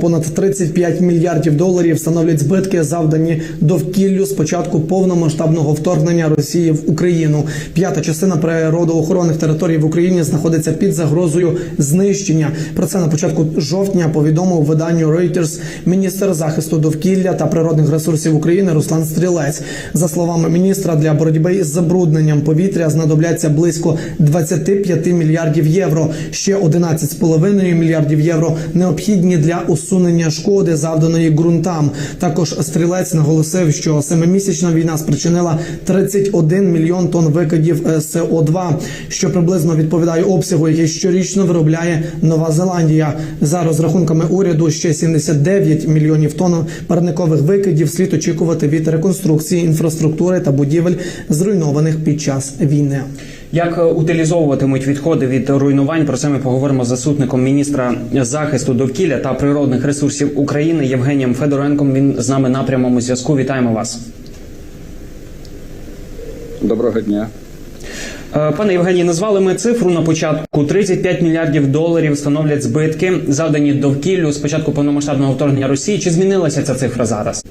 Понад 35 мільярдів доларів становлять збитки, завдані довкіллю з початку повномасштабного вторгнення Росії в Україну. П'ята частина природоохоронних територій в Україні знаходиться під загрозою знищення. Про це на початку жовтня повідомив виданню Reuters міністр захисту довкілля та природних ресурсів України Руслан Стрілець. За словами міністра, для боротьби із забрудненням повітря знадобляться близько 25 мільярдів євро. Ще 11,5 мільярдів євро необхідні для усунення шкоди, завданої ґрунтам. Також стрілець наголосив, що семимісячна війна спричинила 31 мільйон тонн викидів е, СО2, що приблизно відповідає обсягу, який щорічно виробляє Нова Зеландія. За розрахунками уряду, ще 79 мільйонів тонн парникових викидів слід очікувати від реконструкції інфраструктури та будівель, зруйнованих під час війни. Як е, утилізовуватимуть відходи від руйнувань? Про це ми поговоримо з заступником міністра захисту довкілля та природних ресурсів України Євгенієм Федоренком. Він з нами на прямому зв'язку. Вітаємо вас. Доброго дня. Е, Пане Євгеній, назвали ми цифру на початку 35 мільярдів доларів становлять збитки, завдані довкіллю з початку повномасштабного вторгнення Росії. Чи змінилася ця цифра зараз?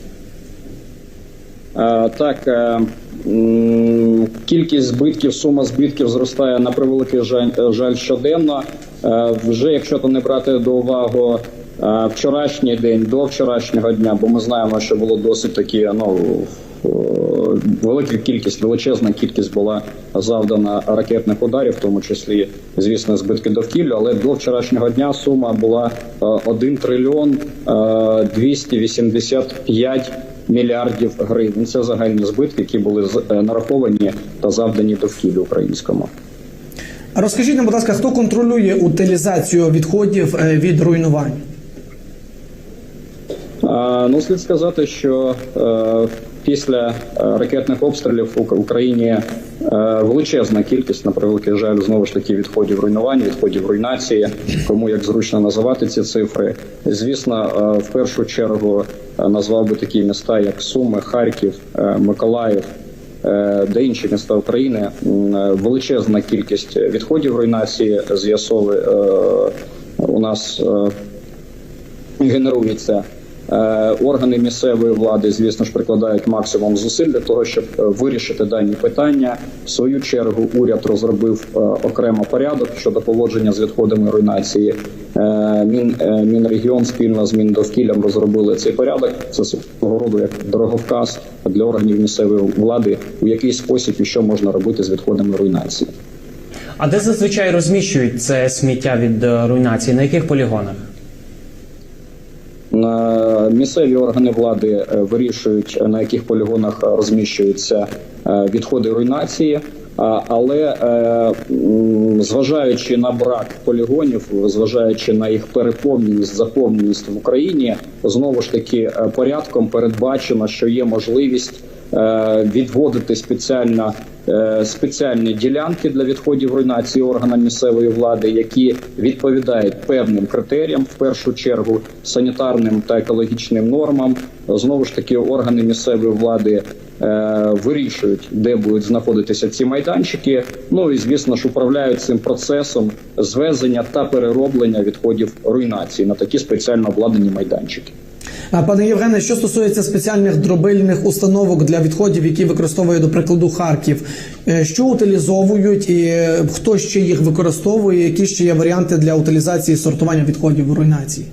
Е, Так, е, кількість збитків, сума збитків зростає на превеликий жаль, е, щоденно. Вже якщо то не брати до уваги вчорашній день до вчорашнього дня, бо ми знаємо, що було досить такі ну. Велика кількість, величезна кількість була завдана ракетних ударів, в тому числі, звісно, збитки довкілля. Але до вчорашнього дня сума була е, 1 трильйон е, 285 мільярдів гривень. Це загальні збитки, які були е, нараховані та завдані довкіллю українському. Розкажіть нам, будь ласка, хто контролює утилізацію відходів е, від руйнувань? Ну, слід сказати, що е, після ракетних обстрілів в Україні величезна кількість, на превеликий жаль, знову ж таки відходів руйнувань, відходів руйнації, кому як зручно називати ці цифри. Звісно, е, в першу чергу е, назвав би такі міста, як Суми, Харків, е, Миколаїв. е, Де інші міста України е, величезна кількість відходів руйнації з'ясовує е, у нас е, генерується. Е, Органи місцевої влади, звісно ж, прикладають максимум зусиль для того, щоб е, вирішити дані питання. В свою чергу уряд розробив е, окремо порядок щодо поводження з відходами руйнації. Мін Мінрегіон спільно з Міндовкіллям розробили цей порядок. Це свого роду як дороговказ для органів місцевої влади, у який спосіб і що можна робити з відходами руйнації. А де зазвичай розміщують це сміття від руйнації? На яких полігонах? Місцеві органи влади е, вирішують на яких полігонах розміщуються е, відходи руйнації. Але е, зважаючи на брак полігонів, зважаючи на їх переповненість, заповненість в Україні, знову ж таки е, порядком передбачено, що є можливість е, відводити спеціально е, спеціальні ділянки для відходів руйнації органам місцевої влади, які відповідають певним критеріям, в першу чергу санітарним та екологічним нормам. Знову ж таки, органи місцевої влади е, вирішують, де будуть знаходитися ці майданчики. Ну і звісно ж управляють цим процесом звезення та перероблення відходів руйнації на такі спеціально обладнані майданчики. А, Пане Євгене, що стосується спеціальних дробильних установок для відходів, які використовує до прикладу Харків, е, що утилізовують і е, хто ще їх використовує? Які ще є варіанти для утилізації сортування відходів руйнації?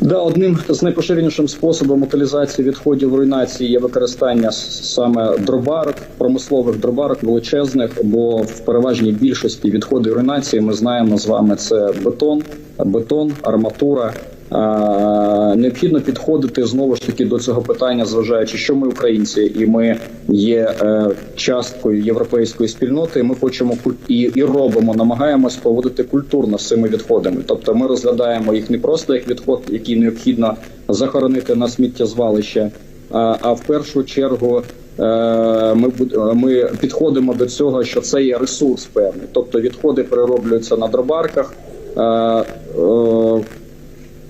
Да, одним з найпоширенішим способом утилізації відходів руйнації є використання саме дробарок, промислових дробарок величезних, бо в переважній більшості відходи руйнації ми знаємо з вами це бетон, бетон, арматура. Необхідно підходити знову ж таки до цього питання, зважаючи, що ми українці, і ми є е, часткою європейської спільноти. Ми хочемо і, і робимо, намагаємось поводити культурно з цими відходами. Тобто, ми розглядаємо їх не просто як відход, який необхідно захоронити на сміттєзвалище, а, а в першу чергу. е, Ми ми підходимо до цього, що це є ресурс певний, тобто відходи перероблюються на дробарках.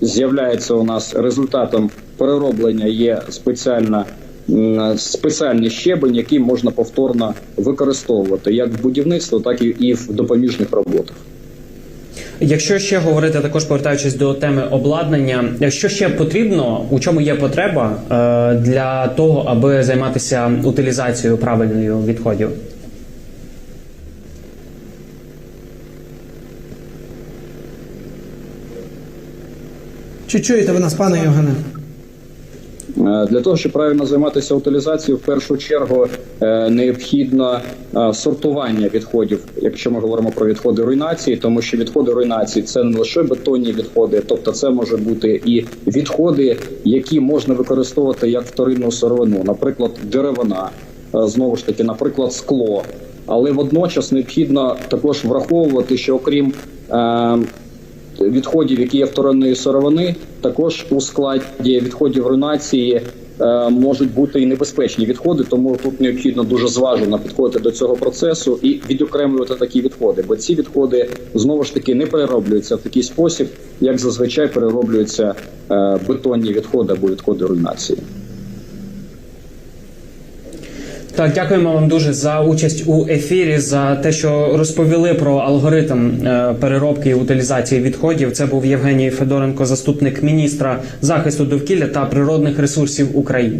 З'являється у нас результатом перероблення є спеціальна спеціальний щебень, який можна повторно використовувати як в будівництво, так і і в допоміжних роботах. Якщо ще говорити, також повертаючись до теми обладнання, що ще потрібно, у чому є потреба е, для того, аби займатися утилізацією правильною відходів? Чи чуєте ви нас, пане Євгене? Е, Для того, щоб правильно займатися утилізацією, в першу чергу е, необхідно е, сортування відходів, якщо ми говоримо про відходи руйнації, тому що відходи руйнації це не лише бетонні відходи, тобто це може бути і відходи, які можна використовувати як вторинну сировину, наприклад, деревина, знову ж таки, наприклад, скло. Але водночас необхідно також враховувати, що окрім відходів, які є вторинної сировини, також у складі відходів руйнації е, можуть бути і небезпечні відходи, тому тут необхідно дуже зважено підходити до цього процесу і відокремлювати такі відходи. Бо ці відходи знову ж таки не перероблюються в такий спосіб, як зазвичай перероблюються е, бетонні відходи або відходи руйнації. Так, дякуємо вам дуже за участь у ефірі, за те, що розповіли про алгоритм е, переробки і утилізації відходів. Це був Євгеній Федоренко, заступник міністра захисту довкілля та природних ресурсів України.